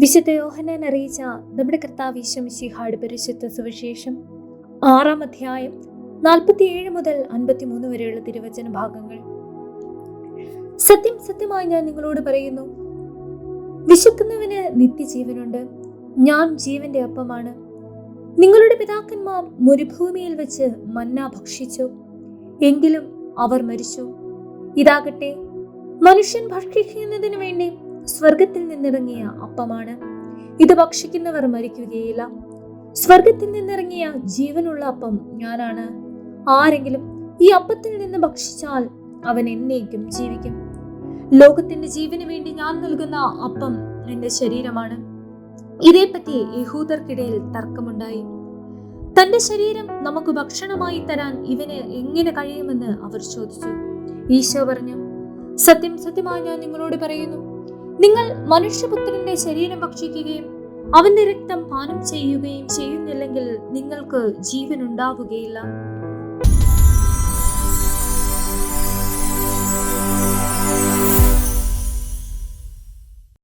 വിശുദ്ധ യോഹനാൻ അറിയിച്ച നമ്മുടെ കർത്താവ് ഈശ്വമിശിഹാട് പരിശുദ്ധ സുവിശേഷം ആറാം അധ്യായം നാൽപ്പത്തിയേഴ് മുതൽ അൻപത്തിമൂന്ന് വരെയുള്ള തിരുവചന ഭാഗങ്ങൾ. സത്യം സത്യമായി ഞാൻ നിങ്ങളോട് പറയുന്നു വിശക്കുന്നവന് നിത്യജീവനുണ്ട് ഞാൻ ജീവന്റെ അപ്പമാണ്. നിങ്ങളുടെ പിതാക്കന്മാർ മരുഭൂമിയിൽ വെച്ച് മന്ന ഭക്ഷിച്ചു എങ്കിലും അവർ മരിച്ചു. ഇതാകട്ടെ മനുഷ്യൻ ഭക്ഷിക്കുന്നതിന് വേണ്ടി സ്വർഗത്തിൽ നിന്നിറങ്ങിയ അപ്പമാണ്. ഇത് ഭക്ഷിക്കുന്നവർ മരിക്കുകയില്ല. സ്വർഗത്തിൽ നിന്നിറങ്ങിയ ജീവനുള്ള അപ്പം ഞാനാണ്. ആരെങ്കിലും ഈ അപ്പത്തിൽ നിന്ന് ഭക്ഷിച്ചാൽ അവൻ എന്നേക്കും ജീവിക്കും. ലോകത്തിന്റെ ജീവന് വേണ്ടി ഞാൻ നൽകുന്ന അപ്പം എന്റെ ശരീരമാണ്. ഇതേപ്പറ്റി യഹൂദർക്കിടയിൽ തർക്കമുണ്ടായി. തന്റെ ശരീരം നമുക്ക് ഭക്ഷണമായി തരാൻ ഇവന് എങ്ങനെ കഴിയുമെന്ന് അവർ ചോദിച്ചു. ഈശോ പറഞ്ഞു സത്യം സത്യമായി ഞാൻ നിങ്ങളോട് പറയുന്നു. നിങ്ങൾ മനുഷ്യപുത്രന്റെ ശരീരം ഭക്ഷിക്കുകയും അവന്റെ രക്തം പാനം ചെയ്യുകയും ചെയ്യുന്നില്ലെങ്കിൽ നിങ്ങൾക്ക് ജീവൻ ഉണ്ടാവുകയില്ല